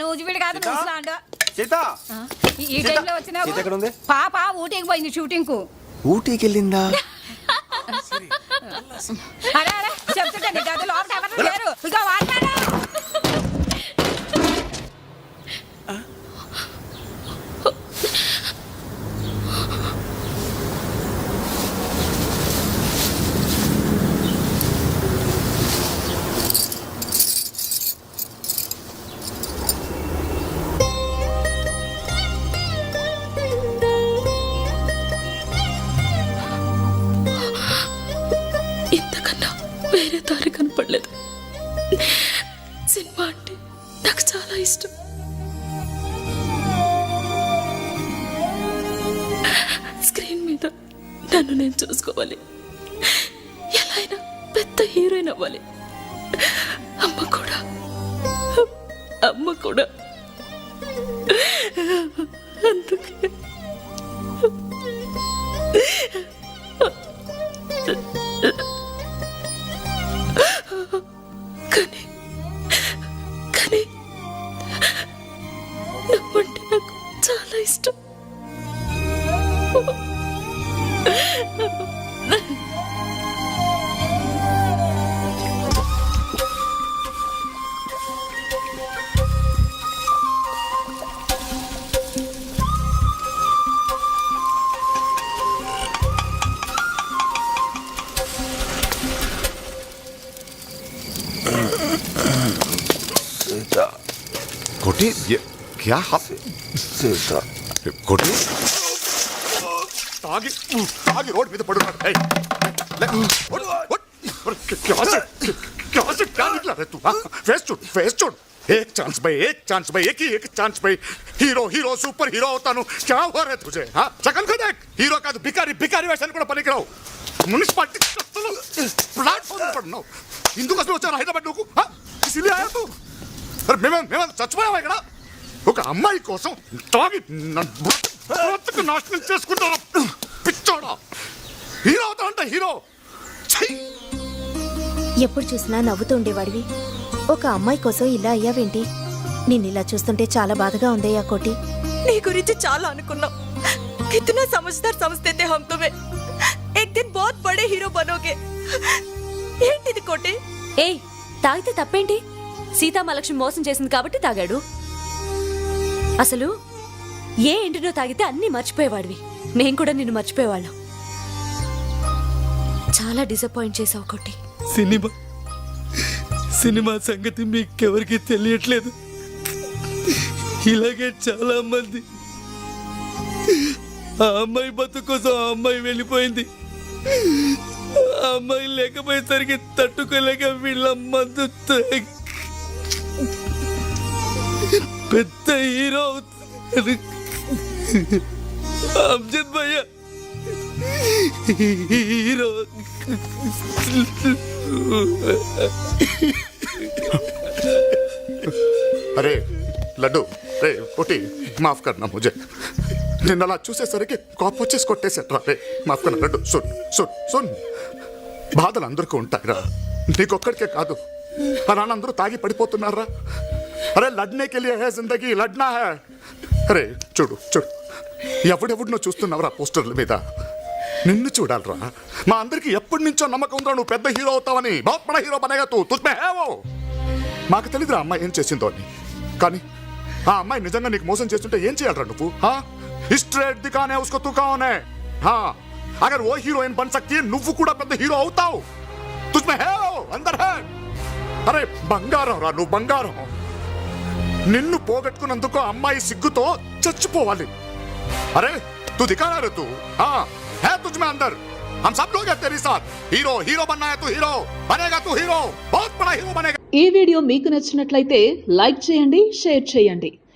నూజివీడు కాదు ముసలా అంట. సీత? ఈ టైంలో సీత ఎక్కడ పాప ఊటీకి పోయింది షూటింగ్కు ఊటీకి వెళ్ళిందా అరే వేరే దారి కనపడలేదు. సినిమా అంటే నాకు చాలా ఇష్టం. స్క్రీన్ మీద నన్ను నేను చూసుకోవాలి. ఎలా అయినా పెద్ద హీరోయిన్ అవ్వాలి. అమ్మ కూడా. అమ్మ కూడా. కానీ కానీ నువ్వంటే నాకు చాలా ఇష్టం. क्या से क्या निकला रे तू फेस छोड़ फेस छोड़ एक चांस भाई एक चांस भाई एक ही एक चांस भाई హీరో హీరో సూపర్ హీరో అవుతాను क्या हुआ रे तुझे हाँ शकल को देख హీరో కాదు బికారి బికారి వేషాలు కూడా పనికిరావు మున్సిపాలిటీ ప్లాట్ఫామ్ పడినావు ఇందుకు అసలు వచ్చాను హైదరాబాద్ నువ్వు ఇసిలే ఆయా తూ అరే మేము మేము చచ్చిపోయావా ఇక్కడ ఒక అమ్మాయి కోసం తాగి నన్ను బ్రతుకు- బ్రతుకు నాశనం చేసుకుంటాను పిచ్చోడా హీరో అవుతా అంటే హీరో ఛీ! ఎప్పుడు చూసినా నవ్వుతూ ఉండేవాడివి ఒక అమ్మాయి కోసం ఇలా అయ్యావేంటి నిన్నిలా చూస్తుంటే చాలా బాధగా ఉందయ్యా కోటి నీ గురించి చాలా అనుకున్నాం कितना समझदार समझते थे हम तुम्हें एक दिन बहुत बड़े हीरो बनोगे ఏంటిది కోటి? ఏయ్ తాగితే తప్పేంటి? సీతామహాలక్ష్మి మోసం చేసింది కాబట్టి తాగాడు. అసలు ఏ ఇంటినో తాగితే అన్నీ మర్చిపోయేవాడివి. మేం కూడా నిన్ను మర్చిపోయేవాళ్ళం. చాలా డిసప్పాయింట్ చేసావు కొట్టి సినిమా సినిమా సంగతి మీకెవరికి తెలియట్లేదు. ఇలాగే చాలా మంది ఆ అమ్మాయి బతు కోసం ఆ అమ్మాయి వెళ్ళిపోయింది. అమ్మాయి లేకపోయేసరికి తట్టుకోలేక వీళ్ళ మందు పెద్ద హీరో అవుతుంది అమ్జద్ భయ్య హీరో. అరే లడ్డు. రే కొట్టి మాఫ్ కర్నా ముజే నిన్న అలా చూసేసరికి కోపం వచ్చేసి కొట్టేసేట్రా రే. మాఫ్ కర్నా లడ్డు సున్ సున్ సున్ బాధలు అందరికీ ఉంటాయిరా. నీకొక్కడికే కాదు. మా నాన్న అందరూ తాగి పడిపోతున్నారా? అరే లడ్నేకి హే జిందగీ లడ్నా హే? అరే చూడు చూడు. ఎవడెవడినో చూస్తున్నావురా పోస్టర్ల మీద? నిన్ను చూడాలరా. మా అందరికి ఎప్పటి నుంచో నమ్మకం ఉందా నువ్వు పెద్ద హీరో అవుతావని. బహుత్ హీరో బనేగా తూ తుస్మే మాకు తెలియదురా అమ్మాయి ఏం చేసిందో అని. కానీ ఆ అమ్మాయి నిజంగా నీకు మోసం చేస్తుంటే ఏం చేయాలరా నువ్వు హా? స్ట్రేట్ దికానే ఉస్కో తూ కానే హా అగర్ ఓ హీరోయిన్ బన్ సక్తి है, నువ్వు కూడా పెద్ద హీరో అవుతావు తుజ్మే హే వో, అందర్ హే అరే బంగారం రా నువ్వు బంగారం నిన్ను పోగొట్టుకున్నందుకు ఆ అమ్మాయి సిగ్గుతో చచ్చిపోవాలి अरे तू दिखा ना रे तू हाँ है तुझ में अंदर हम सब लोग हैं तेरे साथ हीरो हीरो बनना है तू हीरो बनेगा तू हीरो बहुत बड़ा हीरो बनेगा ఈ వీడియో మీకు నచ్చినట్లయితే లైక్ చేయండి షేర్ చేయండి